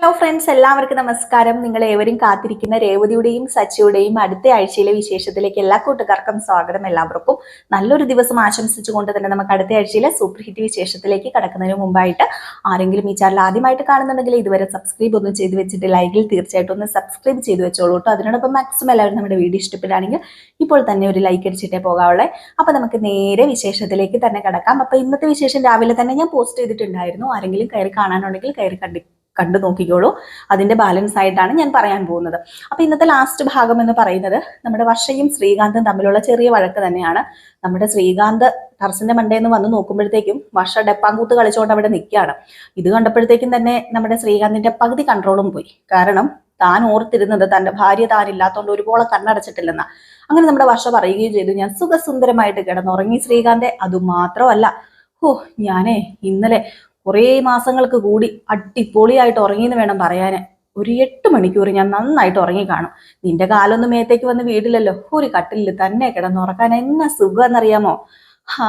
Hello friends എല്ലാവർക്കും നമസ്കാരം. നിങ്ങൾ ഏവരും കാത്തിരിക്കുന്ന രേവതിയുടെയും സച്ചിയുടെയും അടുത്ത ആഴ്ചയിലെ വിശേഷത്തിലേക്ക് എല്ലാ കൂട്ടുകാർക്കും സ്വാഗതം എല്ലാവർക്കും. നല്ലൊരു ദിവസം ആശംസിച്ചുകൊണ്ട് തന്നെ നമുക്ക് അടുത്ത ആഴ്ചയിലെ സൂപ്പർ ഹിറ്റ് വിശേഷത്തിലേക്ക് കടക്കുന്നതിന് മുമ്പായിട്ട് ആരെങ്കിലും ഈ ചാനൽ ആദ്യമായിട്ട് കാണുന്നുണ്ടെങ്കിൽ ഇതുവരെ സബ്സ്ക്രൈബ് ഒന്നും ചെയ്തു വെച്ചിട്ട് ലൈക്കിൽ തീർച്ചയായിട്ടും ഒന്ന് സബ്സ്ക്രൈബ് ചെയ്തു വെച്ചോളൂ കേട്ടോ അതിനോടൊപ്പം മാക്സിമം എല്ലാവരും നമ്മുടെ വീഡിയോ ഇഷ്ടപ്പെടുകയാണെങ്കിൽ ഇപ്പോൾ തന്നെ ഒരു ലൈക്ക് അടിച്ചിട്ടേ പോകാവുള്ളേ. അപ്പൊ നമുക്ക് നേരെ വിശേഷത്തിലേക്ക് തന്നെ കിടക്കാം. അപ്പൊ ഇന്നത്തെ വിശേഷം രാവിലെ തന്നെ ഞാൻ പോസ്റ്റ് ചെയ്തിട്ടുണ്ടായിരുന്നു. ആരെങ്കിലും കയറി കാണാനുണ്ടെങ്കിൽ കയറി കണ്ടി കണ്ടു നോക്കിക്കോളൂ. അതിന്റെ ബാലൻസ് ആയിട്ടാണ് ഞാൻ പറയാൻ പോകുന്നത്. അപ്പൊ ഇന്നത്തെ ലാസ്റ്റ് ഭാഗം എന്ന് പറയുന്നത് നമ്മുടെ വർഷയും ശ്രീകാന്തും തമ്മിലുള്ള ചെറിയ വഴക്ക് തന്നെയാണ്. നമ്മുടെ ശ്രീകാന്ത് ടർസിന്റെ മണ്ടേന്ന് വന്ന് നോക്കുമ്പോഴത്തേക്കും വർഷ ഡെപ്പാങ്കൂത്ത് കളിച്ചുകൊണ്ട് അവിടെ നിൽക്കുകയാണ്. ഇത് കണ്ടപ്പോഴത്തേക്കും തന്നെ നമ്മുടെ ശ്രീകാന്തിന്റെ പകുതി കൺട്രോളും പോയി. കാരണം താൻ ഓർത്തിരുന്നത് തന്റെ ഭാര്യ താൻ ഇല്ലാത്തതുകൊണ്ട് ഒരുപോലെ കണ്ണടച്ചിട്ടില്ലെന്ന. അങ്ങനെ നമ്മുടെ വർഷ പറയുകയും ചെയ്തു ഞാൻ സുഖസുന്ദരമായിട്ട് കിടന്നുറങ്ങി ശ്രീകാന്തെ അതുമാത്രമല്ല. ഓ ഞാനേ ഇന്നലെ കുറേ മാസങ്ങൾക്ക് കൂടി അടിപൊളിയായിട്ട് ഉറങ്ങിയെന്ന് വേണം പറയാന്. ഒരു എട്ട് മണിക്കൂർ ഞാൻ നന്നായിട്ട് ഉറങ്ങി കാണും. നിന്റെ കാലൊന്നും മേത്തേക്ക് വന്ന് വീടില്ലല്ലോ. ഒരു കട്ടിലിൽ തന്നെ കിടന്നുറക്കാൻ എന്നാ സുഖം എന്നറിയാമോ ആ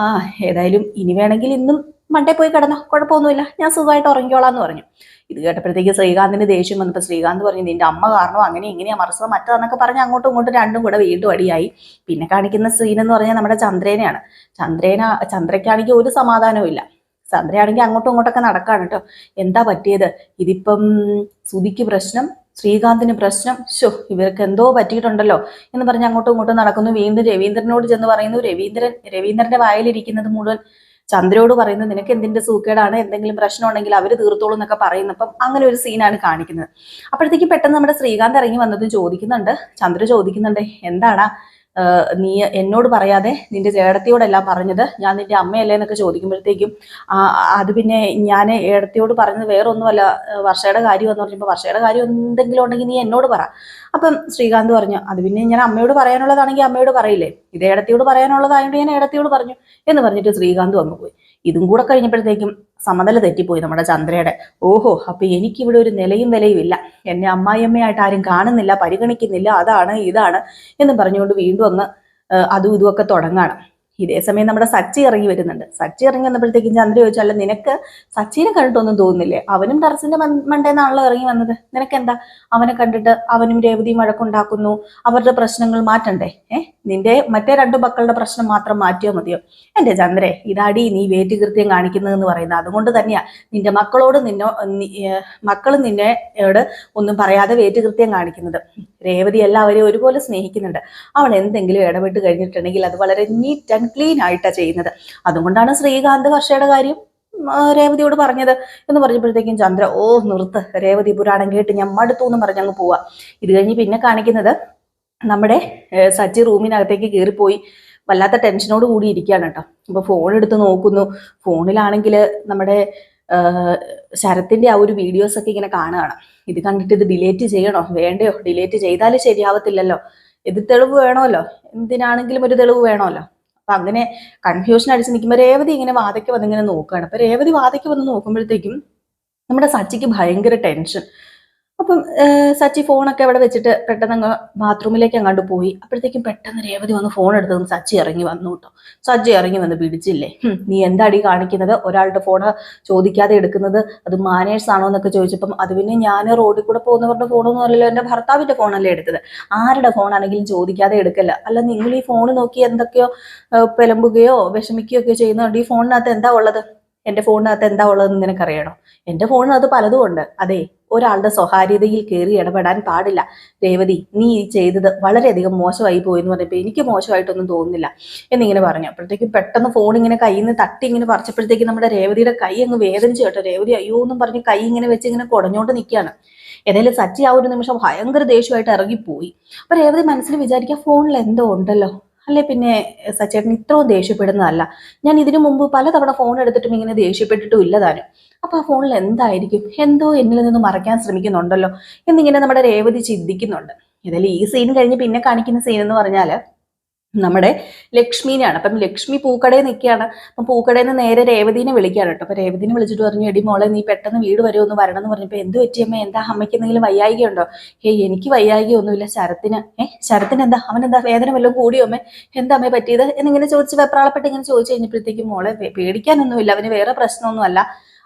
ഏതായാലും ഇനി വേണമെങ്കിൽ ഇന്നും മണ്ടേ പോയി കിടന്നോ. കുഴപ്പമൊന്നുമില്ല. ഞാൻ സുഖമായിട്ട് ഉറങ്ങിക്കോളാം എന്ന് പറഞ്ഞു. ഇത് കേട്ടപ്പോഴത്തേക്ക് ശ്രീകാന്തിന് ദേഷ്യം വന്നപ്പോൾ ശ്രീകാന്ത് പറഞ്ഞു നിന്റെ അമ്മ കാരണം അങ്ങനെ ഇങ്ങനെയാ മറച്ചത്? മറ്റതെന്നൊക്കെ പറഞ്ഞ് അങ്ങോട്ടും ഇങ്ങോട്ടും രണ്ടും കൂടെ വീണ്ടും അടിയായി. പിന്നെ കാണിക്കുന്ന സീൻ എന്ന് പറഞ്ഞാൽ നമ്മുടെ ചന്ദ്രേനെയാണ്. ചന്ദ്രേന ചന്ദ്രയ്ക്കാണെങ്കിൽ ഒരു സമാധാനവും ഇല്ല. ചന്ദ്രയാണെങ്കിൽ അങ്ങോട്ടും ഇങ്ങോട്ടൊക്കെ നടക്കാണ് കേട്ടോ. എന്താ പറ്റിയത്? ഇതിപ്പം സുധിക്ക് പ്രശ്നം ശ്രീകാന്തിന് പ്രശ്നം. ഷോ ഇവർക്ക് എന്തോ പറ്റിയിട്ടുണ്ടല്ലോ എന്ന് പറഞ്ഞ് അങ്ങോട്ടും ഇങ്ങോട്ടും നടക്കുന്നു. വീണ്ടും രവീന്ദ്രനോട് ചെന്ന് പറയുന്നു രവീന്ദ്രൻ രവീന്ദ്രന്റെ വായിലിരിക്കുന്നത് മുഴുവൻ ചന്ദ്രയോട് പറയുന്നത് നിനക്ക് എന്തിന്റെ സൂക്കേടാണ് എന്തെങ്കിലും പ്രശ്നം ഉണ്ടെങ്കിൽ അവർ തീർത്തോളൂ എന്നൊക്കെ പറയുന്നു. അപ്പം അങ്ങനെ ഒരു സീനാണ് കാണിക്കുന്നത്. അപ്പോഴത്തേക്ക് പെട്ടെന്ന് നമ്മുടെ ശ്രീകാന്ത് ഇറങ്ങി വന്നതും ചോദിക്കുന്നുണ്ട്. ചന്ദ്ര ചോദിക്കുന്നുണ്ട് എന്താടാ? നീ എന്നോട് പറയാതെ നിന്റെ ചേടത്തിയോടെല്ലാം പറഞ്ഞത് ഞാൻ നിന്റെ അമ്മയല്ലേ എന്നൊക്കെ ചോദിക്കുമ്പോഴത്തേക്കും അത് പിന്നെ ഞാൻ ഏടത്തിയോട് പറഞ്ഞത് വേറൊന്നുമല്ല വർഷയുടെ കാര്യം എന്ന് പറഞ്ഞപ്പോൾ വർഷയുടെ കാര്യം എന്തെങ്കിലും ഉണ്ടെങ്കിൽ നീ എന്നോട് പറ. അപ്പം ശ്രീകാന്ത് പറഞ്ഞു അത് പിന്നെ ഞാൻ അമ്മയോട് പറയാനുള്ളതാണെങ്കിൽ അമ്മയോട് പറയില്ലേ? ഇത് ഏടത്തിയോട് പറയാനുള്ളതായതുകൊണ്ട് ഞാൻ ഏടത്തിയോട് പറഞ്ഞു എന്ന് പറഞ്ഞിട്ട് ശ്രീകാന്ത് വന്നു പോയി ഇതും കൂടെ കഴിഞ്ഞപ്പോഴത്തേക്കും സമനില തെറ്റിപ്പോയി നമ്മുടെ ചന്ദ്രയുടെ. ഓഹോ അപ്പൊ എനിക്കിവിടെ ഒരു നിലയും വിലയും ഇല്ല. എന്നെ അമ്മായിയമ്മയായിട്ട് ആരും കാണുന്നില്ല പരിഗണിക്കുന്നില്ല. അതാണ് ഇതാണ് എന്നും പറഞ്ഞുകൊണ്ട് വീണ്ടും ഒന്ന് അതും ഇതുമൊക്കെ തുടങ്ങാണ്. ഇതേ സമയം നമ്മുടെ സച്ചി ഇറങ്ങി വരുന്നുണ്ട്. സച്ചി ഇറങ്ങി വന്നപ്പോഴത്തേക്കും ചന്ദ്ര ചോദിച്ചാൽ നിനക്ക് സച്ചിനെ കണ്ടിട്ടൊന്നും തോന്നുന്നില്ലേ? അവനും ടെറസിന്റെ മണ്ടേന്നാണല്ലോ ഇറങ്ങി വന്നത്. നിനക്ക് എന്താ അവനെ കണ്ടിട്ട് അവനും രേവതിയും വഴക്കുണ്ടാക്കുന്നു. അവരുടെ പ്രശ്നങ്ങൾ മാറ്റണ്ടേ? ഏഹ് നിന്റെ മറ്റേ രണ്ടു മക്കളുടെ പ്രശ്നം മാത്രം മാറ്റിയാൽ മതിയോ? എന്റെ ചന്ദ്രേ ഇതാടി നീ വേറ്റി കൃത്യം കാണിക്കുന്നതെന്ന് പറയുന്നത്. അതുകൊണ്ട് തന്നെയാ നിന്റെ മക്കളോട് നിന്നോ മക്കൾ നിന്നോട് ഒന്നും പറയാതെ വേറ്റുകൃത്യം കാണിക്കുന്നത്. രേവതി എല്ലാവരെയും ഒരുപോലെ സ്നേഹിക്കുന്നുണ്ട്. അവൾ എന്തെങ്കിലും ഇടപെട്ട് കഴിഞ്ഞിട്ടുണ്ടെങ്കിൽ അത് വളരെ നീറ്റ് ആൻഡ് ക്ലീൻ ആയിട്ടാണ് ചെയ്യുന്നത്. അതുകൊണ്ടാണ് ശ്രീകാന്ത് വർഷയുടെ കാര്യം രേവതിയോട് പറഞ്ഞത്. എന്ന് പറഞ്ഞപ്പോഴത്തേക്കും ചന്ദ്ര ഓ നിർത്ത്. രേവതി പുരാണം കേട്ട് ഞാൻ മടുത്തു എന്ന് പറഞ്ഞ് അങ്ങ് പോവാ. ഇത് കഴിഞ്ഞ് പിന്നെ കാണിക്കുന്നത് നമ്മുടെ സച്ചി റൂമിനകത്തേക്ക് കയറിപ്പോയി വല്ലാത്ത ടെൻഷനോട് കൂടി ഇരിക്കുകയാണ് കേട്ടോ. അപ്പൊ ഫോൺ എടുത്ത് നോക്കുന്നു. ഫോണിലാണെങ്കിൽ നമ്മുടെ ആ, ശരത്തിന്റെ ആ ഒരു വീഡിയോസൊക്കെ ഇങ്ങനെ കാണുകയാണ്. ഇത് കണ്ടിട്ട് ഇത് ഡിലേറ്റ് ചെയ്യണോ? വേണ്ടയോ? ഡിലേറ്റ് ചെയ്താൽ ശരിയാവത്തില്ലല്ലോ. ഇത് തെളിവ് വേണമല്ലോ? എന്തിനാണെങ്കിലും ഒരു തെളിവ് വേണമല്ലോ? അപ്പൊ അങ്ങനെ കൺഫ്യൂഷൻ അടിച്ച് നിൽക്കുമ്പോൾ രേവതി ഇങ്ങനെ വാതയ്ക്ക് വന്നിങ്ങനെ നോക്കുകയാണ്. അപ്പൊ രേവതി വാതയ്ക്ക് വന്ന് നോക്കുമ്പോഴത്തേക്കും നമ്മുടെ സച്ചിക്ക് ഭയങ്കര ടെൻഷൻ അപ്പം സച്ചി ഫോണൊക്കെ അവിടെ വെച്ചിട്ട് പെട്ടെന്ന് അങ്ങ് ബാത്റൂമിലേക്ക് അങ്ങോട്ട് പോയി. അപ്പോഴത്തേക്കും പെട്ടെന്ന് രേവതി വന്ന് ഫോൺ എടുത്തതും സച്ചി ഇറങ്ങി വന്നു കേട്ടോ. സച്ചി ഇറങ്ങി വന്ന് പിടിച്ചില്ലേ? നീ എന്താടി കാണിക്കുന്നത്? ഒരാളുടെ ഫോൺ ചോദിക്കാതെ എടുക്കുന്നത് അത് മാനേഴ്സ് ആണോ എന്നൊക്കെ ചോദിച്ചപ്പം അത് പിന്നെ ഞാൻ റോഡിൽ കൂടെ പോകുന്നവരുടെ ഫോണൊന്നും അല്ലല്ലോ എന്റെ ഭർത്താവിന്റെ ഫോണല്ലേ എടുത്തത്. ആരുടെ ഫോണാണെങ്കിലും ചോദിക്കാതെ എടുക്കല്ല. അല്ല നിങ്ങൾ ഈ ഫോൺ നോക്കി എന്തൊക്കെയോ പിലമ്പുകയോ പെലമ്പുകയോ വിഷമിക്കുകയോ ഒക്കെ ചെയ്യുന്നുണ്ട് ഈ ഫോണിനകത്ത് എന്താ ഉള്ളത്? എന്റെ ഫോണിനകത്ത് എന്താ ഉള്ളതെന്ന് നിനക്കറിയണോ? എന്റെ ഫോണിനകത്ത് പലതും ഉണ്ട്. അതെ ഒരാളുടെ സ്വകാര്യതയിൽ കയറി ഇടപെടാൻ പാടില്ല. രേവതി നീ ഈ ചെയ്തത് വളരെയധികം മോശമായി പോയി എന്ന് പറഞ്ഞപ്പോൾ എനിക്ക് മോശമായിട്ടൊന്നും തോന്നുന്നില്ല എന്നിങ്ങനെ പറഞ്ഞു. അപ്പോഴത്തേക്കും പെട്ടെന്ന് ഫോൺ ഇങ്ങനെ കയ്യിൽ നിന്ന് തട്ടി ഇങ്ങനെ പറിച്ചപ്പോഴത്തേക്കും നമ്മുടെ രേവതിയുടെ കൈ അങ്ങ് വേദനിച്ചു കേട്ടോ. രേവതി അയ്യോ എന്നും പറഞ്ഞ് കൈ ഇങ്ങനെ വെച്ച് ഇങ്ങനെ കുടഞ്ഞോണ്ട് നിൽക്കുകയാണ് ഏതായാലും സച്ചി ആ ഒരു നിമിഷം ഭയങ്കര ദേഷ്യമായിട്ട് ഇറങ്ങിപ്പോയി. അപ്പൊ രേവതി മനസ്സിൽ വിചാരിക്കുക ഫോണിൽ എന്തോ ഉണ്ടല്ലോ. അല്ലെ പിന്നെ സച്ചേട്ടൻ ഇത്രയും ദേഷ്യപ്പെടുന്നതല്ല. ഞാൻ ഇതിനു മുമ്പ് പലതവണ ഫോൺ എടുത്തിട്ടും ഇങ്ങനെ ദേഷ്യപ്പെട്ടിട്ടും ഇല്ല താനും. അപ്പൊ ആ ഫോണിൽ എന്തായിരിക്കും? എന്തോ എന്നിൽ നിന്ന് മറയ്ക്കാൻ ശ്രമിക്കുന്നുണ്ടല്ലോ എന്നിങ്ങനെ നമ്മുടെ രേവതി ചിന്തിക്കുന്നുണ്ട്. ഏതായാലും ഈ സീൻ കഴിഞ്ഞ് പിന്നെ കാണിക്കുന്ന സീൻ എന്ന് പറഞ്ഞാൽ നമ്മുടെ ലക്ഷ്മിനെയാണ്. അപ്പം ലക്ഷ്മി പൂക്കടയിൽ നിൽക്കുകയാണ്. അപ്പം പൂക്കടയിൽ നിന്ന് നേരെ രേവതിനെ വിളിക്കുകയാണ് കേട്ടോ. അപ്പം രേവതിനെ വിളിച്ചിട്ട് പറഞ്ഞു എടി മോളെ നീ പെട്ടെന്ന് വീട് വരെ ഒന്ന് വരണം എന്ന് പറഞ്ഞപ്പോൾ എന്ത് പറ്റിയമ്മ എന്താ അമ്മയ്ക്ക് എന്തെങ്കിലും വയ്യായിക ഉണ്ടോ? എനിക്ക് വയ്യായിക ഒന്നുമില്ല. ശരത്തിന് ഏ ശരത്തിന് എന്താ? അവൻ എന്താ വേദന വല്ലതും കൂടിയോ അമ്മേ? എന്താ അമ്മയെ പറ്റിയത്? എന്നിങ്ങനെ ചോദിച്ച് വെപ്രാളപ്പെട്ട് ഇങ്ങനെ ചോദിച്ചു കഴിഞ്ഞപ്പോഴത്തേക്കും മോളെ പേടിക്കാനൊന്നുമില്ല. അവന് വേറെ പ്രശ്നമൊന്നുമല്ല.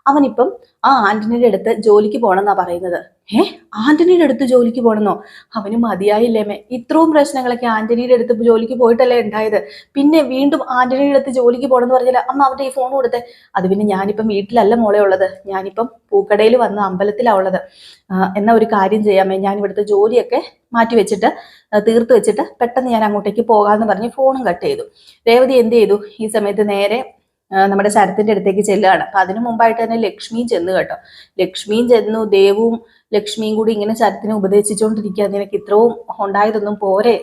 അവനിപ്പം ആ ആന്റണിയുടെ അടുത്ത് ജോലിക്ക് പോണെന്നാ പറയുന്നത്. ഏ ആന്റണിയുടെ അടുത്ത് ജോലിക്ക് പോണെന്നോ? അവന് മതിയായില്ലേമേ ഇത്രയും പ്രശ്നങ്ങളൊക്കെ ആന്റണിയുടെ അടുത്ത് ജോലിക്ക് പോയിട്ടല്ലേ ഉണ്ടായത്. പിന്നെ വീണ്ടും ആന്റണിയുടെ അടുത്ത് ജോലിക്ക് പോകണമെന്ന് പറഞ്ഞാൽ അമ്മ അവരുടെ ഈ ഫോൺ കൊടുത്തേ. അത് പിന്നെ ഞാനിപ്പം വീട്ടിലല്ല മോളെ ഉള്ളത്. ഞാനിപ്പം പൂക്കടയിൽ വന്ന് അമ്പലത്തിലാണ് ഉള്ളത്. എന്നാ ഒരു കാര്യം ചെയ്യാമേ ഞാൻ ഇവിടുത്തെ ജോലിയൊക്കെ മാറ്റി വെച്ചിട്ട് തീർത്ത് വെച്ചിട്ട് പെട്ടെന്ന് ഞാൻ അങ്ങോട്ടേക്ക് പോകാമെന്ന് പറഞ്ഞ് ഫോണും കട്ട് ചെയ്തു. രേവതി എന്ത് ചെയ്തു? ഈ സമയത്ത് നേരെ നമ്മുടെ ശരത്തിന്റെ അടുത്തേക്ക് ചെല്ലുകയാണ്. അപ്പൊ അതിനു മുമ്പായിട്ട് തന്നെ ലക്ഷ്മിയും ചെന്നു കേട്ടോ. ലക്ഷ്മിയും ചെന്നു ദേവും ലക്ഷ്മിയും കൂടി ഇങ്ങനെ ശരത്തിനെ ഉപദേശിച്ചുകൊണ്ടിരിക്കുക നിനക്ക് ഇത്രയും ഉണ്ടായതൊന്നും പോരെ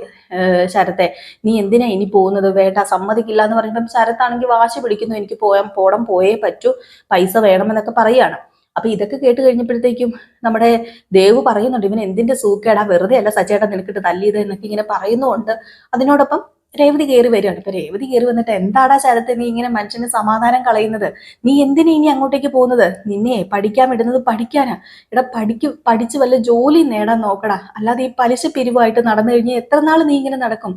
ശരത്തെ. നീ എന്തിനാ ഇനി പോകുന്നത്? വേണ്ട സമ്മതിക്കില്ല എന്ന് പറയുമ്പം ശരത്താണെങ്കിൽ വാശി പിടിക്കുന്നു. എനിക്ക് പോയാൽ പോടം പോയേ പറ്റൂ പൈസ വേണമെന്നൊക്കെ പറയുകയാണ്. അപ്പൊ ഇതൊക്കെ കേട്ട് കഴിഞ്ഞപ്പോഴത്തേക്കും നമ്മുടെ ദേവ് പറയുന്നുണ്ട് ഇവൻ എന്തിന്റെ സൂക്കേടാ? വെറുതെ അല്ല സച്ചേട്ടൻ നിനക്കിട്ട് തല്ലിയത് എന്നൊക്കെ ഇങ്ങനെ പറയുന്നുണ്ട് അതിനോടൊപ്പം രേവതി കയറി വരികയാണ്. ഇപ്പൊ രേവതി കയറി വന്നിട്ട് എന്താടാ ശരത്ത് നീ ഇങ്ങനെ മനുഷ്യന് സമാധാനം കളയുന്നത്? നീ എന്തിനാ ഇനി അങ്ങോട്ടേക്ക് പോകുന്നത്? നിന്നെ പഠിക്കാൻ വിടുന്നത് പഠിക്കാനാ. എടാ പഠിക്ക് പഠിച്ച് വല്ല ജോലി നേടാൻ നോക്കടാ. അല്ലാതെ ഈ പലിശ പിരിവായിട്ട് നടന്നു കഴിഞ്ഞാൽ എത്ര നാൾ നീ ഇങ്ങനെ നടക്കും?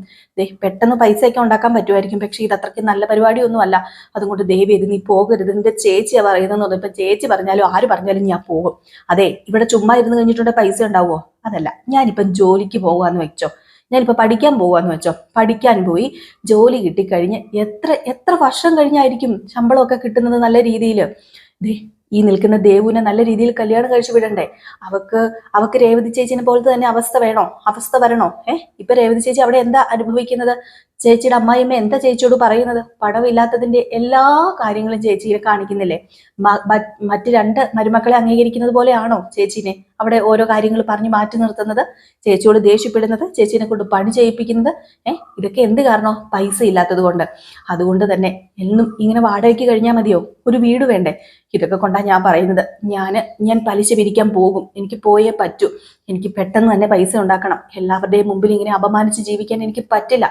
പെട്ടെന്ന് പൈസയൊക്കെ ഉണ്ടാക്കാൻ പറ്റുമായിരിക്കും. പക്ഷെ ഇത് അത്രയ്ക്ക് നല്ല പരിപാടിയൊന്നും അല്ല അതുകൊണ്ട് ദയവ് ഇത് നീ പോകരുത്. നിന്റെ ചേച്ചിയാ പറയുന്നത് ഇപ്പൊ ചേച്ചി പറഞ്ഞാലും ആര് പറഞ്ഞാലും ഞാൻ പോകും. അതെ ഇവിടെ ചുമ്മാ ഇരുന്ന് കഴിഞ്ഞിട്ടുണ്ടെ പൈസ ഉണ്ടാവുമോ അതല്ല ഞാനിപ്പം ജോലിക്ക് പോകാന്ന് വെച്ചോ. ഞാനിപ്പോ പഠിക്കാൻ പോവാന്ന് വെച്ചോ. പഠിക്കാൻ പോയി. ജോലി കിട്ടിക്കഴിഞ്ഞ് എത്ര എത്ര വർഷം കഴിഞ്ഞായിരിക്കും ശമ്പളമൊക്കെ കിട്ടുന്നത് നല്ല രീതിയിൽ ഈ നിൽക്കുന്ന ദേവുവിനെ നല്ല രീതിയിൽ കല്യാണം കഴിച്ചു വിടണ്ടേ? അവക്ക് അവക്ക് രേവതി ചേച്ചിനെ പോലത്തെ തന്നെ അവസ്ഥ വേണോ? അവസ്ഥ വരണോ? ഏഹ് ഇപ്പൊ രേവതി ചേച്ചി അവിടെ എന്താ അനുഭവിക്കുന്നത്? ചേച്ചിയുടെ അമ്മായിമ്മ എന്താ ചേച്ചിയോട് പറയുന്നത്? പണമില്ലാത്തതിന്റെ എല്ലാ കാര്യങ്ങളും ചേച്ചിയെ കാണിക്കുന്നില്ലേ? മറ്റ് രണ്ട് മരുമക്കളെ അംഗീകരിക്കുന്നത് പോലെയാണോ ചേച്ചീനെ അവിടെ ഓരോ കാര്യങ്ങൾ പറഞ്ഞു മാറ്റി നിർത്തുന്നത്? ചേച്ചിയോട് ദേഷ്യപ്പെടുന്നത് ചേച്ചീനെ കൊണ്ട് പണി ചെയ്യിപ്പിക്കുന്നത് ഏഹ് ഇതൊക്കെ എന്ത് കാരണോ? പൈസ ഇല്ലാത്തത് കൊണ്ട്. അതുകൊണ്ട് തന്നെ എന്നും ഇങ്ങനെ വാടകയ്ക്ക് കഴിഞ്ഞാൽ മതിയോ? ഒരു വീട് വേണ്ടേ? ഇതൊക്കെ കൊണ്ടാ ഞാൻ പറയുന്നത്. ഞാൻ ഞാൻ പലിശ പിരിക്കാൻ പോകും. എനിക്ക് പോയേ പറ്റൂ. എനിക്ക് പെട്ടെന്ന് തന്നെ പൈസ ഉണ്ടാക്കണം. എല്ലാവരുടെയും മുമ്പിൽ ഇങ്ങനെ അപമാനിച്ച് ജീവിക്കാൻ എനിക്ക് പറ്റില്ല.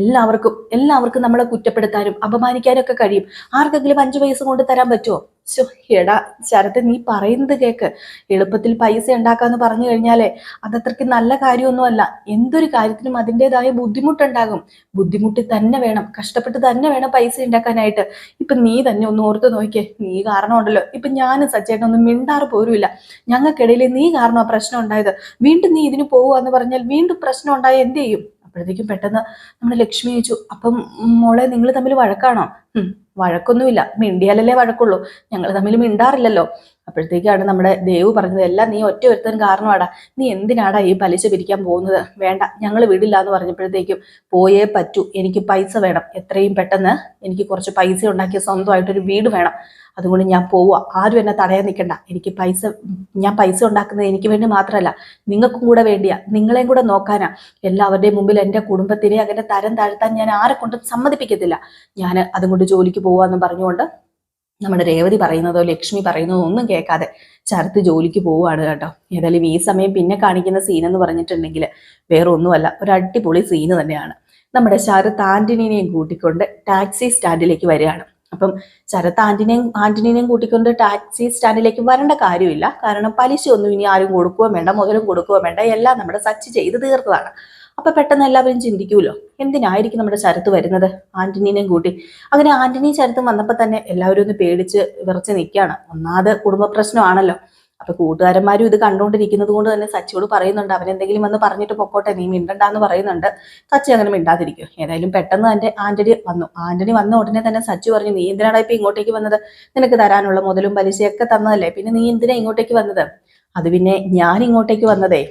എല്ലാവർക്കും എല്ലാവർക്കും നമ്മളെ കുറ്റപ്പെടുത്താനും അപമാനിക്കാനും ഒക്കെ കഴിയും. ആർക്കെങ്കിലും അഞ്ചു പൈസ കൊണ്ട് തരാൻ പറ്റുമോ ശോ എടാ ശരത്ത് നീ പറയുന്നത് കേക്ക്. എളുപ്പത്തിൽ പൈസ ഉണ്ടാക്കാന്ന് പറഞ്ഞു കഴിഞ്ഞാലേ അതത്രയ്ക്ക് നല്ല കാര്യമൊന്നുമല്ല. എന്തൊരു കാര്യത്തിനും അതിന്റെതായ ബുദ്ധിമുട്ടുണ്ടാകും. ബുദ്ധിമുട്ടി തന്നെ വേണം കഷ്ടപ്പെട്ട് തന്നെ വേണം പൈസ ഉണ്ടാക്കാനായിട്ട്. ഇപ്പൊ നീ തന്നെ ഒന്ന് ഓർത്ത് നോക്കിയേ നീ കാരണമുണ്ടല്ലോ. ഇപ്പൊ ഞാനും സച്ചേട്ടനൊന്നും മിണ്ടാറ് പോരൂല്ല ഞങ്ങൾക്കിടയിൽ നീ കാരണം പ്രശ്നം ഉണ്ടായത്. വീണ്ടും നീ ഇതിന് പോവാന്ന് പറഞ്ഞാൽ വീണ്ടും പ്രശ്നം ഉണ്ടായ എന്ത് ചെയ്യും? അപ്പോഴത്തേക്കും പെട്ടെന്ന് നമ്മുടെ ലക്ഷ്മി ചോദിച്ചു അപ്പം മോളെ നിങ്ങൾ തമ്മിൽ വഴക്കാണോ? വഴക്കൊന്നുമില്ല. മിണ്ടിയാലല്ലേ വഴക്കുള്ളൂ. ഞങ്ങൾ തമ്മിൽ മിണ്ടാറില്ലല്ലോ. അപ്പോഴത്തേക്കാണ് നമ്മുടെ ദേവ് പറഞ്ഞത് എല്ലാം നീ ഒറ്റ ഒരുത്തൻ കാരണമാടാ. നീ എന്തിനാടാ ഈ പലിശ പിരിക്കാൻ പോകുന്നത്? വേണ്ട ഞങ്ങൾ വിടില്ല എന്ന് പറഞ്ഞപ്പോഴത്തേക്കും പോയേ പറ്റൂ എനിക്ക് പൈസ വേണം. എത്രയും പെട്ടെന്ന് എനിക്ക് കുറച്ച് പൈസ ഉണ്ടാക്കി സ്വന്തമായിട്ടൊരു വീട് വേണം. അതുകൊണ്ട് ഞാൻ പോവുക ആരും എന്നെ തടയാൻ നിൽക്കണ്ട. എനിക്ക് പൈസ ഞാൻ പൈസ ഉണ്ടാക്കുന്നത് എനിക്ക് വേണ്ടി മാത്രമല്ല നിങ്ങൾക്കും കൂടെ വേണ്ടിയാ. നിങ്ങളെയും കൂടെ നോക്കാനാ. എല്ലാവരുടെയും മുമ്പിൽ എന്റെ കുടുംബത്തിനെ അങ്ങനെ തരം താഴ്ത്താൻ ഞാൻ ആരെ കൊണ്ടും സമ്മതിപ്പിക്കത്തില്ല ഞാൻ അതുകൊണ്ട് ജോലിക്ക് പോവാന്ന് പറഞ്ഞുകൊണ്ട് നമ്മുടെ രേവതി പറയുന്നതോ ലക്ഷ്മി പറയുന്നതോ ഒന്നും കേൾക്കാതെ ചരത്ത് ജോലിക്ക് പോവുകയാണ് കേട്ടോ. ഏതായാലും ഈ സമയം പിന്നെ കാണിക്കുന്ന സീൻ എന്ന് പറഞ്ഞിട്ടുണ്ടെങ്കിൽ വേറെ ഒന്നുമല്ല ഒരു അടിപൊളി സീന് തന്നെയാണ്. നമ്മുടെ ശരത്ത് ആന്റണിനെയും കൂട്ടിക്കൊണ്ട് ടാക്സി സ്റ്റാൻഡിലേക്ക് വരികയാണ്. അപ്പം ശരത്ത് ആന്റണിനെയും ആന്റണീനെയും കൂട്ടിക്കൊണ്ട് ടാക്സി സ്റ്റാൻഡിലേക്ക് വരേണ്ട കാര്യമില്ല. കാരണം പലിശ ഒന്നും ഇനി ആരും കൊടുക്കുകയോ വേണ്ട മുതലും കൊടുക്കുകയോ വേണ്ട എല്ലാം നമ്മുടെ സച്ച് ചെയ്ത് തീർത്തതാണ്. അപ്പൊ പെട്ടെന്ന് എല്ലാവരും ചിന്തിക്കുമല്ലോ എന്തിനായിരിക്കും നമ്മുടെ ശരത്ത് വരുന്നത്? ആന്റണീനെയും കൂട്ടി. അങ്ങനെ ആന്റണി ശരത്തും വന്നപ്പോൾ തന്നെ എല്ലാവരും ഒന്ന് പേടിച്ച് വിറച്ച് നിൽക്കുകയാണ് ഒന്നാമത് കുടുംബ പ്രശ്നമാണല്ലോ. അപ്പൊ കൂട്ടുകാരന്മാരും ഇത് കണ്ടുകൊണ്ടിരിക്കുന്നത് കൊണ്ട് തന്നെ സച്ചിയോട് പറയുന്നുണ്ട്. അവൻ എന്തെങ്കിലും വന്ന് പറഞ്ഞിട്ട് പൊക്കോട്ടെ നീ മിണ്ടണ്ടെന്ന് പറയുന്നുണ്ട്. സച്ചി അങ്ങനെ മിണ്ടാതിരിക്കും. ഏതായാലും പെട്ടെന്ന് തന്നെ ആന്റണി വന്നു. ആന്റണി വന്ന ഉടനെ തന്നെ സച്ചി പറഞ്ഞു നീ എന്തിനാണ് ഇപ്പൊ ഇങ്ങോട്ടേക്ക് വന്നത്? നിനക്ക് തരാനുള്ള മുതലും പലിശയൊക്കെ തന്നതല്ലേ? പിന്നെ നീ എന്തിനാ ഇങ്ങോട്ടേക്ക് വന്നത്? അത് പിന്നെ ഞാൻ ഇങ്ങോട്ടേക്ക് വന്നതേ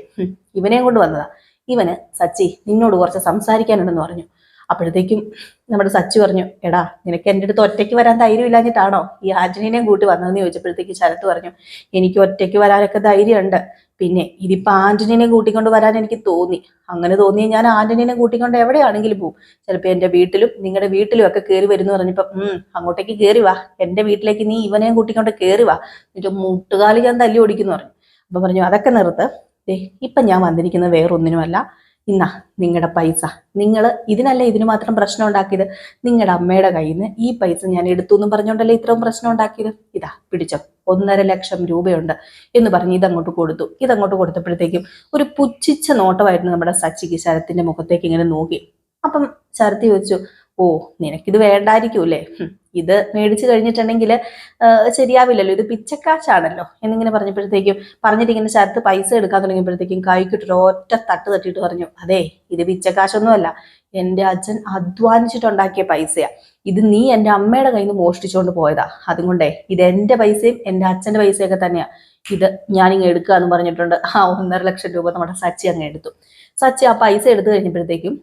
ഇവനെയും കൊണ്ട് വന്നതാ. ഇവന് സച്ചി നിന്നോട് കുറച്ച് സംസാരിക്കാനുണ്ടെന്ന് പറഞ്ഞു. അപ്പോഴത്തേക്കും നമ്മുടെ സച്ചി പറഞ്ഞു എടാ നിനക്ക് എന്റെ അടുത്ത് ഒറ്റയ്ക്ക് വരാൻ ധൈര്യമില്ലാഞ്ഞിട്ടാണോ ഈ ആന്റണീനെയും കൂട്ടി വന്നതെന്ന് ചോദിച്ചപ്പോഴത്തേക്ക് ശരത്ത് പറഞ്ഞു എനിക്ക് ഒറ്റയ്ക്ക് വരാനൊക്കെ ധൈര്യമുണ്ട്. പിന്നെ ഇതിപ്പോ ആന്റണീനെ കൂട്ടിക്കൊണ്ട് വരാൻ എനിക്ക് തോന്നി. അങ്ങനെ തോന്നി ഞാൻ ആന്റണീനെ കൂട്ടിക്കൊണ്ട് എവിടെയാണെങ്കിലും പോകും ചിലപ്പോൾ എന്റെ വീട്ടിലും നിങ്ങളുടെ വീട്ടിലും ഒക്കെ കയറി വരുന്നു പറഞ്ഞപ്പോൾ ഉം അങ്ങോട്ടേക്ക് കയറി വാ. എന്റെ വീട്ടിലേക്ക് നീ ഇവനെയും കൂട്ടിക്കൊണ്ട് കയറി വാ. എന്നിട്ട് മുട്ടുകാലി ഞാൻ തല്ലി ഓടിക്കുന്നു പറഞ്ഞു. അപ്പൊ പറഞ്ഞു അതൊക്കെ നിർത്ത്. ദേ ഇപ്പം ഞാൻ വന്നിരിക്കുന്നത് വേറൊന്നിനുമല്ല. ഇന്നാ നിങ്ങളുടെ പൈസ. നിങ്ങൾ ഇതിനല്ല ഇതിന് മാത്രം പ്രശ്നം ഉണ്ടാക്കിയത്? നിങ്ങളുടെ അമ്മയുടെ കയ്യിൽ നിന്ന് ഈ പൈസ ഞാൻ എടുത്തു എന്നും പറഞ്ഞുകൊണ്ടല്ലേ ഇത്രയും പ്രശ്നം ഉണ്ടാക്കിയത്? ഇതാ പിടിച്ചോ. ഒന്നര ലക്ഷം രൂപയുണ്ട് എന്ന് പറഞ്ഞ് ഇതങ്ങോട്ട് കൊടുത്തു. ഇതങ്ങോട്ട് കൊടുത്തപ്പോഴത്തേക്കും ഒരു പുച്ഛിച്ച നോട്ടമായിരുന്നു നമ്മുടെ സച്ചിക്ക് ശരത്തിന്റെ മുഖത്തേക്ക് ഇങ്ങനെ നോക്കി. അപ്പം ശരത്തി ചോദിച്ചു ഓ നിനക്കിത് വേണ്ടായിരിക്കും അല്ലേ ഇത് മേടിച്ചു കഴിഞ്ഞിട്ടുണ്ടെങ്കിൽ ശരിയാവില്ലല്ലോ. ഇത് പിച്ചക്കാശാണല്ലോ എന്നിങ്ങനെ പറഞ്ഞപ്പോഴത്തേക്കും പറഞ്ഞിട്ട് ഇങ്ങനെ ശരത്ത് പൈസ എടുക്കാൻ തുടങ്ങിയപ്പോഴത്തേക്കും കൈക്കിട്ടൊരു ഒറ്റ തട്ട് തട്ടിയിട്ട് പറഞ്ഞു അതെ ഇത് പിച്ചക്കാശൊന്നുമല്ല. എന്റെ അച്ഛൻ അധ്വാനിച്ചിട്ടുണ്ടാക്കിയ പൈസയാ. ഇത് നീ എന്റെ അമ്മയുടെ കയ്യിൽ നിന്ന് മോഷ്ടിച്ചുകൊണ്ട് പോയതാ. അതുകൊണ്ടേ ഇത് എന്റെ പൈസയും എന്റെ അച്ഛന്റെ പൈസയൊക്കെ തന്നെയാ. ഇത് ഞാനിങ്ങ് എടുക്കുക എന്ന് പറഞ്ഞിട്ടുണ്ട്. ആ ഒന്നര ലക്ഷം രൂപ നമ്മുടെ സച്ചി അങ്ങ് എടുത്തു. സച്ചി ആ പൈസ എടുത്തു കഴിഞ്ഞപ്പോഴത്തേക്കും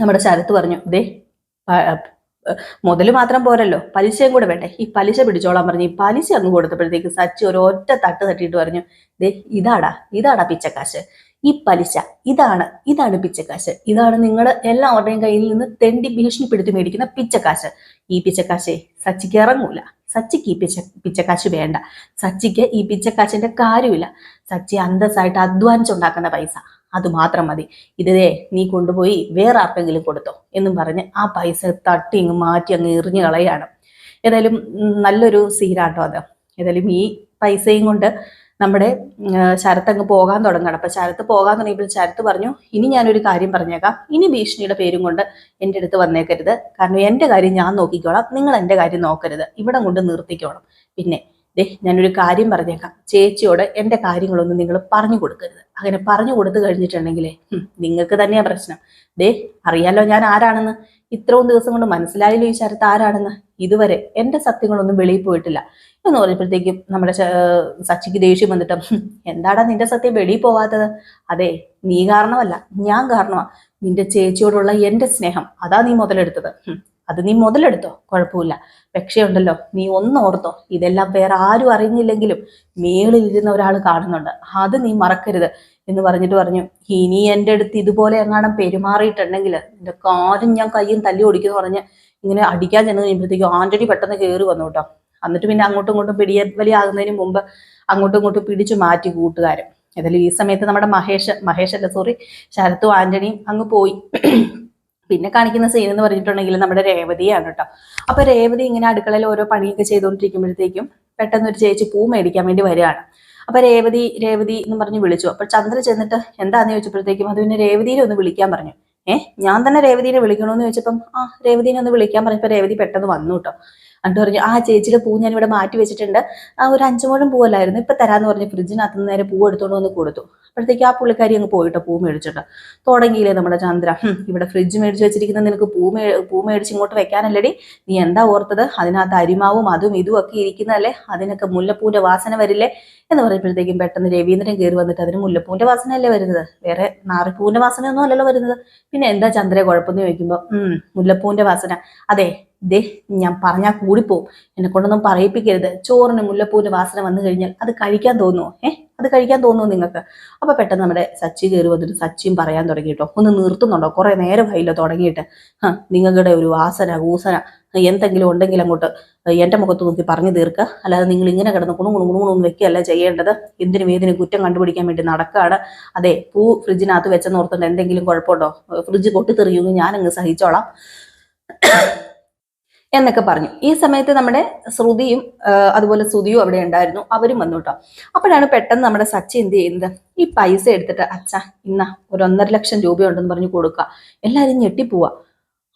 നമ്മുടെ ശരത്ത് പറഞ്ഞു ദേ മുതൽ മാത്രം പോരല്ലോ. പലിശയും കൂടെ വേണ്ടേ. ഈ പലിശ പിടിച്ചോളാൻ പറഞ്ഞു ഈ പലിശ അങ്ങ് കൊടുത്തപ്പോഴത്തേക്ക് സച്ചി ഒരു ഒറ്റ തട്ട് തട്ടിയിട്ട് പറഞ്ഞു ദേ ഇതാടാ ഇതാടാ പിച്ചക്കാശ്. ഈ പലിശ ഇതാണ് ഇതാണ് പിച്ചക്കാശ്. ഇതാണ് നിങ്ങൾ എല്ലാവരുടെയും കയ്യിൽ നിന്ന് തെണ്ടി ഭീഷണിപ്പെടുത്തി മേടിക്കുന്ന പിച്ചക്കാശ്. ഈ പിച്ചക്കാശേ സച്ചിക്ക് ഇറങ്ങൂല. സച്ചിക്ക് ഈ പിച്ച പിച്ചക്കാശ് വേണ്ട. സച്ചിക്ക് ഈ പിച്ചക്കാശിന്റെ കാര്യമില്ല. സച്ചി അന്തസ്സായിട്ട് അധ്വാനിച്ചുണ്ടാക്കുന്ന പൈസ. അത് മാത്രം മതി. ഇതേ നീ കൊണ്ടുപോയി വേറെ ആർക്കെങ്കിലും കൊടുത്തോ എന്നും പറഞ്ഞ് ആ പൈസ തട്ടി അങ്ങ് മാറ്റി അങ്ങ് എറിഞ്ഞു കളയാണ് ഏതായാലും നല്ലൊരു സീനാട്ടോ അത്. ഏതായാലും ഈ പൈസയും കൊണ്ട് നമ്മുടെ ശരത്ത് അങ്ങ് പോകാൻ തുടങ്ങണം. അപ്പൊ ശരത്ത് പോകാൻ തുടങ്ങിയപ്പോൾ ശരത്ത് പറഞ്ഞു ഇനി ഞാനൊരു കാര്യം പറഞ്ഞേക്കാം. ഇനി ഭീഷണിയുടെ പേരും കൊണ്ട് എന്റെ അടുത്ത് വന്നേക്കരുത്. കാരണം എന്റെ കാര്യം ഞാൻ നോക്കിക്കോളാം. നിങ്ങൾ എന്റെ കാര്യം നോക്കരുത്. ഇവിടെ കൊണ്ട് നിർത്തിക്കോളാം. പിന്നെ ദേ ഞാനൊരു കാര്യം പറഞ്ഞേക്കാം. ചേച്ചിയോട് എന്റെ കാര്യങ്ങളൊന്നും നിങ്ങൾ പറഞ്ഞു കൊടുക്കരുത്. അങ്ങനെ പറഞ്ഞു കൊടുത്തു കഴിഞ്ഞിട്ടുണ്ടെങ്കിലേ നിങ്ങൾക്ക് തന്നെയാ പ്രശ്നം. ദേ അറിയാലോ ഞാൻ ആരാണെന്ന്. ഇത്രയും ദിവസം കൊണ്ട് മനസ്സിലായല്ലോ ഈ ശരത്ത് ആരാണെന്ന്? ഇതുവരെ എന്റെ സത്യങ്ങളൊന്നും വെളിയിൽ പോയിട്ടില്ല. എന്ന് പറഞ്ഞപ്പോഴത്തേക്കും നമ്മുടെ സച്ചിക്ക് ദേഷ്യം വന്നിട്ട് എന്താടാ നിന്റെ സത്യം വെളിയിൽ പോവാത്തത്? അതെ നീ കാരണമല്ല ഞാൻ കാരണമാ. നിന്റെ ചേച്ചിയോടുള്ള എന്റെ സ്നേഹം അതാ നീ മുതലെടുത്തത്. അത് നീ മുതലെടുത്തോ? കുഴപ്പമില്ല. പക്ഷേ ഉണ്ടല്ലോ നീ ഒന്ന് ഓർത്തോ. ഇതെല്ലാം വേറെ ആരും അറിഞ്ഞില്ലെങ്കിലും മേളിൽ ഇരുന്ന ഒരാൾ കാണുന്നുണ്ട്. അത് നീ മറക്കരുത് എന്ന് പറഞ്ഞിട്ട് പറഞ്ഞു. ഇനി എന്റെ അടുത്ത് ഇതുപോലെ എങ്ങാനും പെരുമാറിയിട്ടുണ്ടെങ്കിൽ എന്റെ കാലും ഞാൻ കയ്യും തല്ലി ഓടിക്കുന്നു പറഞ്ഞ് ഇങ്ങനെ അടിക്കാൻ ചെന്ന് കഴിയുമ്പോഴത്തേക്കും ആന്റണി പെട്ടെന്ന് കയറി വന്നു കേട്ടോ. എന്നിട്ട് പിന്നെ അങ്ങോട്ടും ഇങ്ങോട്ടും പിടിയ വലിയാകുന്നതിന് മുമ്പ് അങ്ങോട്ടും ഇങ്ങോട്ടും പിടിച്ചു മാറ്റി കൂട്ടുകാരും. ഏതായാലും ഈ സമയത്ത് നമ്മുടെ മഹേഷ് മഹേഷ് അല്ല സോറി ശരത്തും ആന്റണിയും അങ്ങ് പോയി. പിന്നെ കാണിക്കുന്ന സീൻ എന്ന് പറഞ്ഞിട്ടുണ്ടെങ്കിൽ നമ്മുടെ രേവതിയാണ് കേട്ടോ. അപ്പൊ രേവതി ഇങ്ങനെ അടുക്കളയിൽ ഓരോ പണിയൊക്കെ ചെയ്തുകൊണ്ടിരിക്കുമ്പോഴത്തേക്കും പെട്ടെന്ന് ഒരു ചേച്ചി പൂ മേടിക്കാൻ വേണ്ടി വരികയാണ്. അപ്പൊ രേവതി രേവതി എന്ന് പറഞ്ഞ് വിളിച്ചു. അപ്പൊ ചന്ദ്ര ചെന്നിട്ട് എന്താന്ന് ചോദിച്ചപ്പോഴത്തേക്കും അത് പിന്നെ രേവതിനെ ഒന്ന് വിളിക്കാൻ പറഞ്ഞു. ഏഹ് ഞാൻ തന്നെ രേവതിനെ വിളിക്കണമെന്ന് ചോദിച്ചപ്പം ആ രേവതിനെ ഒന്ന് വിളിക്കാൻ പറഞ്ഞപ്പോ രേവതി പെട്ടെന്ന് വന്നു കേട്ടോ. എന്നിട്ട് പറഞ്ഞു ആ ചേച്ചിയുടെ പൂ ഞാൻ ഇവിടെ മാറ്റി വെച്ചിട്ടുണ്ട്. ആ ഒരു അഞ്ചു മുഴം പൂവല്ലായിരുന്നു. ഇപ്പൊ തരാന്ന് പറഞ്ഞ് ഫ്രിഡ്ജിനകത്ത് നേരെ പൂ എടുത്തോണ്ട് വന്ന് കൊടുത്തു. അപ്പോഴത്തേക്ക് ആ പുള്ളിക്കാരി അങ്ങ് പോയിട്ടോ പൂ മേടിച്ചിട്ട് തുടങ്ങിയില്ലേ നമ്മുടെ ചന്ദ്ര. ഇവിടെ ഫ്രിഡ്ജ് മേടിച്ച് വെച്ചിരിക്കുന്ന നിനക്ക് പൂ മേ പൂ മേടിച്ച് ഇങ്ങോട്ട് വെക്കാനല്ലടി. നീ എന്താ ഓർത്തത്? അതിനകത്ത് അരിമാവും അതും ഇതും ഒക്കെ ഇരിക്കുന്നതല്ലേ? അതിനൊക്കെ മുല്ലപ്പൂവിന്റെ വാസന വരില്ലേ? എന്ന് പറയുമ്പോഴത്തേക്കും പെട്ടെന്ന് രവീന്ദ്രൻ കയറി വന്നിട്ട് അതിന് മുല്ലപ്പൂവിന്റെ വാസനയല്ലേ വരുന്നത്? വേറെ നാറിപ്പൂവിന്റെ വാസനയൊന്നും അല്ലല്ലോ വരുന്നത്. പിന്നെ എന്താ ചന്ദ്ര കുഴപ്പമെന്ന് ചോദിക്കുമ്പോൾ ഉം മുല്ലപ്പൂവിന്റെ വാസന. അതെ ദേ ഞാൻ പറഞ്ഞാൽ കൂടിപ്പോവും. എന്നെ കൊണ്ടൊന്നും പറയിപ്പിക്കരുത്. ചോറിന് മുല്ലപ്പൂവിന് വാസന വന്നു കഴിഞ്ഞാൽ അത് കഴിക്കാൻ തോന്നുമോ ഏഹ് അത് കഴിക്കാൻ തോന്നുമോ നിങ്ങൾക്ക്? അപ്പൊ പെട്ടെന്ന് നമ്മുടെ സച്ചി കയറി വന്നിട്ട് സച്ചിയും പറയാൻ തുടങ്ങി കേട്ടോ. ഒന്ന് നിർത്തുന്നുണ്ടോ? കുറെ നേരമായില്ലോ തുടങ്ങിയിട്ട്. ആ നിങ്ങളുടെ ഒരു വാസന കൂസന എന്തെങ്കിലും ഉണ്ടെങ്കിൽ അങ്ങോട്ട് എന്റെ മുഖത്ത് നോക്കി പറഞ്ഞു തീർക്കുക അല്ലാതെ നിങ്ങൾ ഇങ്ങനെ കിടന്ന് കുണു കുണു കുണു കുണു വെക്കുകയല്ല ചെയ്യേണ്ടത്. എന്തിനും ഏതിനും കുറ്റം കണ്ടുപിടിക്കാൻ വേണ്ടി നടക്കുകയാണ് അതെ പൂ ഫ്രിഡ്ജിനകത്ത് വെച്ചെന്ന് ഓർത്തുകൊണ്ട് എന്തെങ്കിലും കുഴപ്പമുണ്ടോ? ഫ്രിഡ്ജ് പൊട്ടിത്തെറിയുമെങ്കിൽ ഞാനങ്ങ് സഹിച്ചോളാം. എന്നൊക്കെ പറഞ്ഞു. ഈ സമയത്ത് നമ്മുടെ ശ്രുതിയും അതുപോലെ ശ്രുതിയും അവിടെ ഉണ്ടായിരുന്നു. അവരും വന്നു കേട്ടോ അപ്പോഴാണ് പെട്ടെന്ന് നമ്മുടെ സച്ചി എന്ത് ചെയ്യുന്നത്? ഈ പൈസ എടുത്തിട്ട് അച്ഛ ഇന്ന ഒരു ഒന്നര ലക്ഷം രൂപ രൂപയുണ്ടെന്ന് പറഞ്ഞു കൊടുക്കുക. എല്ലാവരും ഞെട്ടിപ്പോവാ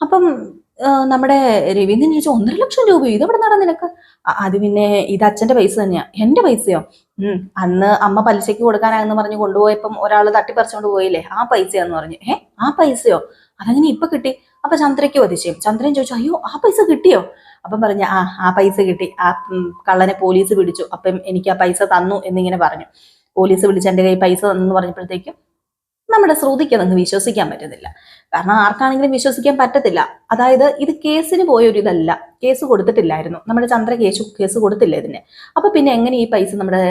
അപ്പം നമ്മുടെ രവീന്ദ്രൻ ചോദിച്ചു ഒന്നര ലക്ഷം രൂപ ഇതെവിടെ നടന്ന നിനക്ക്? "അ- അത് പിന്നെ ഇത് അച്ഛന്റെ പൈസ തന്നെയാ. എന്റെ പൈസയോ? ഉം അന്ന് അമ്മ പലിശയ്ക്ക് കൊടുക്കാനാണെന്ന് പറഞ്ഞ് കൊണ്ടുപോയപ്പം ഒരാൾ തട്ടിപ്പറിച്ചുകൊണ്ട് പോയില്ലേ? ആ പൈസയാന്ന് പറഞ്ഞു. ഏ ആ പൈസയോ? അതങ്ങനെ ഇപ്പൊ കിട്ടി? അപ്പൊ ചന്ദ്രയ്ക്ക് അതിശയം ചന്ദ്രൻ ചോദിച്ചു അയ്യോ ആ പൈസ കിട്ടിയോ? അപ്പം പറഞ്ഞ ആ ആ പൈസ കിട്ടി. ആ കള്ളനെ പോലീസ് പിടിച്ചു. അപ്പം എനിക്ക് ആ പൈസ തന്നു എന്നിങ്ങനെ പറഞ്ഞു. പോലീസ് വിളിച്ച് എന്റെ കയ്യിൽ പൈസ തന്നു പറഞ്ഞപ്പോഴത്തേക്കും നമ്മുടെ ശ്രുതിക്ക് അതങ്ങ് വിശ്വസിക്കാൻ പറ്റുന്നില്ല. കാരണം ആർക്കാണെങ്കിലും വിശ്വസിക്കാൻ പറ്റത്തില്ല. അതായത് ഇത് കേസിന് പോയ ഒരു ഇതല്ല. കേസ് കൊടുത്തിട്ടില്ലായിരുന്നു. നമ്മുടെ ചന്ദ്ര കേസ് കേസ് കൊടുത്തില്ല ഇതിന്. അപ്പൊ പിന്നെ എങ്ങനെ ഈ പൈസ നമ്മുടെ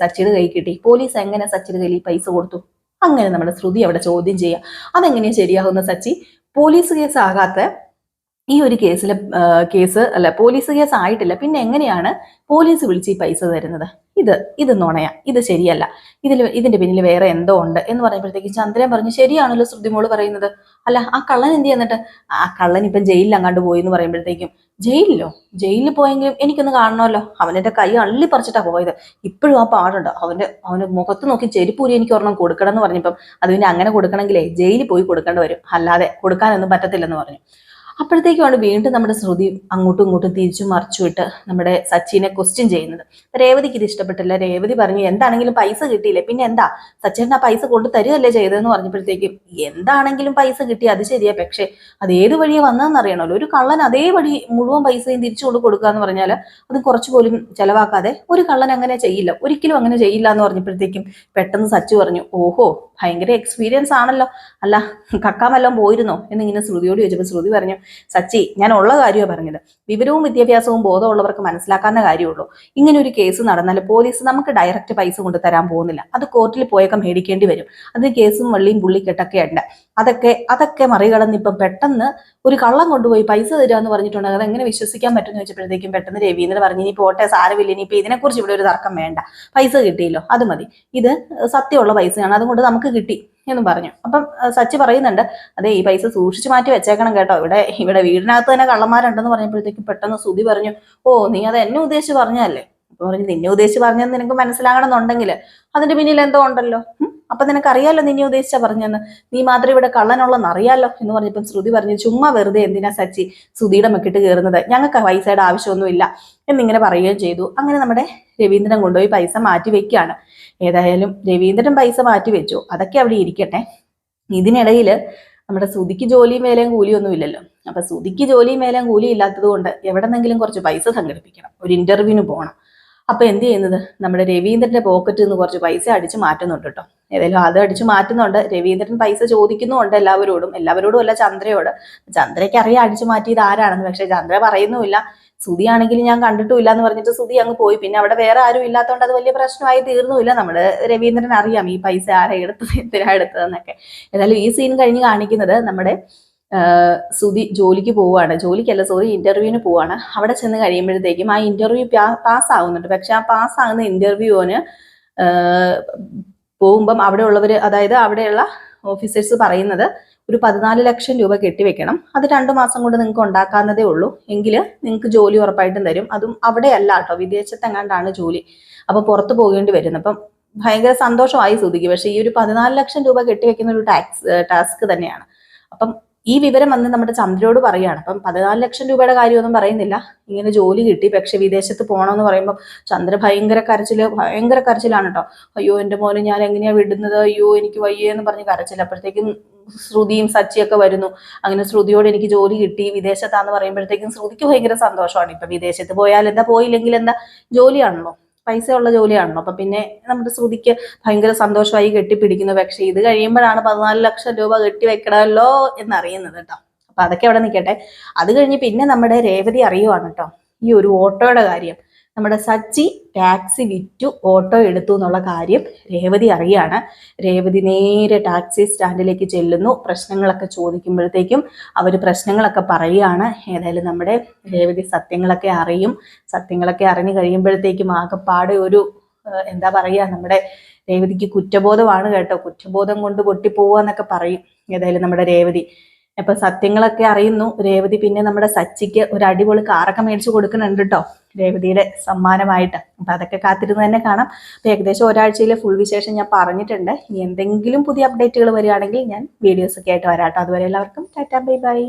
സച്ചിയുടെ കൈ കിട്ടി? പോലീസ് എങ്ങനെ സച്ചിയുടെ കയ്യിൽ ഈ പൈസ കൊടുത്തു? അങ്ങനെ നമ്മുടെ ശ്രുതി അവിടെ ചോദ്യം ചെയ്യുക. അതെങ്ങനെയാ ശരിയാകുന്ന സച്ചി? പോലീസ് കേസ് ആകാത്ത ഈ ഒരു കേസിലെ കേസ് അല്ല പോലീസ് കേസ് ആയിട്ടില്ല. പിന്നെ എങ്ങനെയാണ് പോലീസ് വിളിച്ച് ഈ പൈസ തരുന്നത്? ഇത് ഇത് നുണയാ ഇത് ശരിയല്ല. ഇതിൽ ഇതിന്റെ പിന്നിൽ വേറെ എന്തോ ഉണ്ട് എന്ന് പറയുമ്പോഴത്തേക്ക് ചന്ദ്രൻ പറഞ്ഞു ശരിയാണല്ലോ ശ്രുതിമോൾ പറയുന്നത്. അല്ല ആ കള്ളൻ എന്ത് ചെയ്യുന്നിട്ട് ആ കള്ളൻ ഇപ്പം ജയിലിൽ അങ്ങാണ്ട് പോയി എന്ന് പറയുമ്പോഴത്തേക്കും ജയിലിലോ? ജയിലിൽ പോയെങ്കിലും എനിക്കൊന്ന് കാണണമല്ലോ. അവനെന്റെ കൈ അള്ളി പറിച്ചിട്ടാ പോയത്. ഇപ്പോഴും ആ പാടുണ്ട്. അവന്റെ അവന്റെ മുഖത്ത് നോക്കി ചെരിപ്പൂരി എനിക്ക് ഒരെണ്ണം കൊടുക്കണം എന്ന് പറഞ്ഞപ്പം അത് പിന്നെ അങ്ങനെ കൊടുക്കണമെങ്കിലേ ജയിലിൽ പോയി കൊടുക്കേണ്ടി വരും. അല്ലാതെ കൊടുക്കാനൊന്നും പറ്റത്തില്ലെന്ന് പറഞ്ഞു. അപ്പോഴത്തേക്കുമാണ് വീണ്ടും നമ്മുടെ ശ്രുതി അങ്ങോട്ടും ഇങ്ങോട്ടും തിരിച്ചു മറിച്ചു വിട്ട് നമ്മുടെ സച്ചിനെ ക്വസ്റ്റ്യൻ ചെയ്യുന്നത്. രേവതിക്ക് ഇത് ഇഷ്ടപ്പെട്ടില്ല. രേവതി പറഞ്ഞു എന്താണെങ്കിലും പൈസ കിട്ടിയില്ലേ? പിന്നെ എന്താ? സച്ചിൻ ആ പൈസ കൊണ്ട് തരുമല്ലേ ചെയ്തതെന്ന് പറഞ്ഞപ്പോഴത്തേക്കും എന്താണെങ്കിലും പൈസ കിട്ടി അത് ശരിയാ. പക്ഷേ അത് ഏത് വഴിയെ വന്നതെന്ന് അറിയണമല്ലോ. ഒരു കള്ളൻ അതേ വഴി മുഴുവൻ പൈസയും തിരിച്ചു കൊണ്ട് കൊടുക്കുക എന്ന് പറഞ്ഞാൽ അത് കുറച്ച് പോലും ചെലവാക്കാതെ ഒരു കള്ളൻ അങ്ങനെ ചെയ്യില്ല. ഒരിക്കലും അങ്ങനെ ചെയ്യില്ല എന്ന് പറഞ്ഞപ്പോഴത്തേക്കും പെട്ടെന്ന് സച്ചു പറഞ്ഞു ഓഹോ ഭയങ്കര എക്സ്പീരിയൻസ് ആണല്ലോ. അല്ല കക്കാമെല്ലാം പോയിരുന്നോ? എന്നിങ്ങനെ ശ്രുതിയോട് ചോദിച്ചപ്പോൾ ശ്രുതി പറഞ്ഞു സച്ചി ഞാൻ ഉള്ള കാര്യമാണ് പറഞ്ഞത്. വിവരവും വിദ്യാഭ്യാസവും ബോധമുള്ളവർക്ക് മനസ്സിലാക്കാവുന്ന കാര്യമുള്ളൂ. ഇങ്ങനെ ഒരു കേസ് നടന്നാൽ പോലീസ് നമുക്ക് ഡയറക്റ്റ് പൈസ കൊണ്ട് തരാൻ പോകുന്നില്ല. അത് കോർട്ടിൽ പോയൊക്കെ മേടിക്കേണ്ടി വരും. അതിന് കേസും വള്ളിയും പുള്ളിക്കെട്ടൊക്കെ ഉണ്ട്. അതൊക്കെ അതൊക്കെ മറികടന്ന് ഇപ്പം പെട്ടെന്ന് ഒരു കള്ളം കൊണ്ടുപോയി പൈസ തരാന്ന് പറഞ്ഞിട്ടുണ്ടെങ്കിൽ അത് എങ്ങനെ വിശ്വസിക്കാൻ പറ്റുമെന്ന് വെച്ചപ്പോഴത്തേക്കും പെട്ടെന്ന് രവീന്ദ്രൻ പറഞ്ഞു ഇനി പോട്ടെ സാരമില്ല. ഇനി ഇപ്പൊ ഇതിനെക്കുറിച്ച് ഇവിടെ ഒരു തർക്കം വേണ്ട. പൈസ കിട്ടിയല്ലോ. അത് മതി. ഇത് സത്യമുള്ള പൈസയാണ്. അതുകൊണ്ട് നമുക്ക് കിട്ടി. എന്നും പറഞ്ഞു. അപ്പം സച്ചി പറയുന്നുണ്ട് അതെ ഈ പൈസ സൂക്ഷിച്ചു മാറ്റി വെച്ചേക്കണം കേട്ടോ. ഇവിടെ ഇവിടെ വീടിനകത്ത് തന്നെ കള്ളന്മാരുണ്ടെന്ന് പറഞ്ഞപ്പോഴത്തേക്കും പെട്ടെന്ന് സുതി പറഞ്ഞു ഓ നീ അത് എന്നെ ഉദ്ദേശിച്ച് പറഞ്ഞതല്ലേ? അപ്പൊ പറഞ്ഞു നിന്നെ ഉദ്ദേശിച്ച് പറഞ്ഞത് നിനക്ക് മനസ്സിലാകണമെന്നുണ്ടെങ്കിൽ അതിന്റെ പിന്നിൽ എന്തോ ഉണ്ടല്ലോ. അപ്പൊ നിനക്ക് അറിയാലോ നിന്നെ ഉദ്ദേശിച്ച പറഞ്ഞെന്ന് നീ മാത്രം ഇവിടെ കള്ളനുള്ളെന്ന് അറിയാലോ? എന്ന് പറഞ്ഞപ്പം ശ്രുതി പറഞ്ഞു ചുമ്മാ വെറുതെ എന്തിനാ സച്ചി ശ്രുതിയുടെ മെക്കിട്ട് കയറുന്നത്? ഞങ്ങൾക്ക് പൈസയുടെ ആവശ്യമൊന്നുമില്ല. എന്നിങ്ങനെ പറയുകയും ചെയ്തു. അങ്ങനെ നമ്മുടെ രവീന്ദ്രൻ കൊണ്ടുപോയി പൈസ മാറ്റി വെക്കുകയാണ്. ഏതായാലും രവീന്ദ്രൻ പൈസ മാറ്റി വെച്ചു. അതൊക്കെ അവിടെ ഇരിക്കട്ടെ. ഇതിനിടയിൽ നമ്മുടെ സുതിക്ക് ജോലിയും വേലയും കൂലിയും ഒന്നും ഇല്ലല്ലോ. അപ്പൊ സുതിക്ക് ജോലിയും വേലയും കൂലി ഇല്ലാത്തത് കൊണ്ട് എവിടെന്നെങ്കിലും കുറച്ച് പൈസ സംഘടിപ്പിക്കണം. ഒരു ഇന്റർവ്യൂവിന് പോകണം അപ്പൊ എന്ത് ചെയ്യുന്നത്? നമ്മുടെ രവീന്ദ്രന്റെ പോക്കറ്റിൽ നിന്ന് കുറച്ച് പൈസ അടിച്ചു മാറ്റുന്നുണ്ട് കേട്ടോ ഏതായാലും അത് അടിച്ചു മാറ്റുന്നുണ്ട്. രവീന്ദ്രൻ പൈസ ചോദിക്കുന്നുണ്ട് എല്ലാവരോടും. എല്ലാവരോടും അല്ല ചന്ദ്രയോട്. ചന്ദ്രയ്ക്ക് അറിയാം അടിച്ചു മാറ്റിയത് ആരാണെന്ന്. പക്ഷെ ചന്ദ്ര പറയുന്നുമില്ല. സുതിയാണെങ്കിൽ ഞാൻ കണ്ടിട്ടുമില്ല എന്ന് പറഞ്ഞിട്ട് സുതി അങ്ങ് പോയി. പിന്നെ അവിടെ വേറെ ആരും ഇല്ലാത്തതുകൊണ്ട് അത് വലിയ പ്രശ്നമായി തീർന്നുമില്ല. നമ്മുടെ രവീന്ദ്രൻ അറിയാം ഈ പൈസ ആരാ എടുത്തത് എന്തിനാ എടുത്തതെന്നൊക്കെ. ഏതായാലും ഈ സീൻ കഴിഞ്ഞ് കാണിക്കുന്നത് നമ്മുടെ സുതി ജോലിക്ക് പോവുകയാണ് ജോലിക്കല്ല സോറി ഇന്റർവ്യൂവിന് പോവാണ്. അവിടെ ചെന്ന് കഴിയുമ്പോഴത്തേക്കും ആ ഇന്റർവ്യൂ പാസ് ആവുന്നുണ്ട് പക്ഷെ ആ പാസ് ആകുന്ന ഇന്റർവ്യൂവിന് പോകുമ്പം അവിടെ ഉള്ളവർ അതായത് അവിടെയുള്ള ഓഫീസേഴ്സ് പറയുന്നത് ഒരു പതിനാല് ലക്ഷം രൂപ കെട്ടിവെക്കണം. അത് രണ്ടു മാസം കൊണ്ട് നിങ്ങൾക്ക് ഉണ്ടാക്കാവുന്നതേ ഉള്ളൂ. എങ്കിൽ നിങ്ങൾക്ക് ജോലി ഉറപ്പായിട്ടും തരും. അതും അവിടെ അല്ല കേട്ടോ. വിദേശത്തെങ്ങാണ്ടാണ് ജോലി. അപ്പൊ പുറത്ത് പോകേണ്ടി വരുന്നത് അപ്പം ഭയങ്കര സന്തോഷമായി സുതിക്ക് പക്ഷെ ഈ ഒരു പതിനാല് ലക്ഷം രൂപ കെട്ടിവെക്കുന്ന ഒരു ടാക്സ് ടാസ്ക് തന്നെയാണ്. അപ്പം ഈ വിവരം വന്ന് നമ്മുടെ ചന്ദ്രയോട് പറയാണ്. അപ്പം പതിനാല് ലക്ഷം രൂപയുടെ കാര്യമൊന്നും പറയുന്നില്ല. ഇങ്ങനെ ജോലി കിട്ടി. പക്ഷെ വിദേശത്ത് പോകണമെന്ന് പറയുമ്പോൾ ചന്ദ്ര ഭയങ്കര കരച്ചിൽ ഭയങ്കര കരച്ചിലാണ് കേട്ടോ അയ്യോ എന്റെ മോനെ ഞാൻ എങ്ങനെയാണ് വിടുന്നത്? അയ്യോ എനിക്ക് വയ്യേ എന്ന് പറഞ്ഞ് കരച്ചിൽ അപ്പോഴത്തേക്കും ശ്രുതിയും സച്ചിയൊക്കെ വരുന്നു. അങ്ങനെ ശ്രുതിയോട് എനിക്ക് ജോലി കിട്ടി. വിദേശത്താന്ന് പറയുമ്പോഴത്തേക്കും ശ്രുതിക്ക് ഭയങ്കര സന്തോഷമാണ്. ഇപ്പം വിദേശത്ത് പോയാൽ എന്താ? പോയില്ലെങ്കിൽ എന്താ? ജോലിയാണല്ലോ. പൈസ ഉള്ള ജോലിയാണല്ലോ. അപ്പൊ പിന്നെ നമ്മുടെ ശ്രുതിക്ക് ഭയങ്കര സന്തോഷമായി കെട്ടിപ്പിടിക്കുന്നു. പക്ഷെ ഇത് കഴിയുമ്പോഴാണ് പതിനാല് ലക്ഷം രൂപ കെട്ടി കെട്ടിവെക്കണമല്ലോ എന്നറിയുന്നത് കേട്ടോ. അപ്പൊ അതൊക്കെ അവിടെ നിൽക്കട്ടെ. അത് കഴിഞ്ഞ് പിന്നെ നമ്മുടെ രേവതി അറിയുവാണ് കേട്ടോ ഈ ഒരു ഓട്ടോയുടെ കാര്യം. നമ്മുടെ സച്ചി ടാക്സി വിറ്റു ഓട്ടോ എടുത്തു എന്നുള്ള കാര്യം രേവതി അറിയാണ്. രേവതി നേരെ ടാക്സി സ്റ്റാൻഡിലേക്ക് ചെല്ലുന്നു. പ്രശ്നങ്ങളൊക്കെ ചോദിക്കുമ്പോഴത്തേക്കും അവർ പ്രശ്നങ്ങളൊക്കെ പറയുകയാണ്. ഏതായാലും നമ്മുടെ രേവതി സത്യങ്ങളൊക്കെ അറിയും. സത്യങ്ങളൊക്കെ അറിഞ്ഞു കഴിയുമ്പോഴത്തേക്കും ആകെപ്പാടെ ഒരു എന്താ പറയുക നമ്മുടെ രേവതിക്ക് കുറ്റബോധമാണ് കേട്ടോ. കുറ്റബോധം കൊണ്ട് പൊട്ടിപ്പോവുക എന്നൊക്കെ പറയും. ഏതായാലും നമ്മുടെ രേവതി അപ്പൊ സത്യങ്ങളൊക്കെ അറിയുന്നു. രേവതി പിന്നെ നമ്മുടെ സച്ചിക്ക് ഒരു അടിപൊളി കാറൊക്കെ മേടിച്ചു കൊടുക്കുന്നുണ്ട് കേട്ടോ രേവതിയുടെ സമ്മാനമായിട്ട്. അപ്പൊ അതൊക്കെ കാത്തിരുന്ന് തന്നെ കാണാം. അപ്പൊ ഏകദേശം ഒരാഴ്ചയിലെ ഫുൾ വിശേഷം ഞാൻ പറഞ്ഞിട്ടുണ്ട്. ഇനി എന്തെങ്കിലും പുതിയ അപ്ഡേറ്റുകൾ വരികയാണെങ്കിൽ ഞാൻ വീഡിയോസ് ഒക്കെ ആയിട്ട് വരാം കേട്ടോ അതുവരെ എല്ലാവർക്കും ടാറ്റാ ബൈ ബൈ.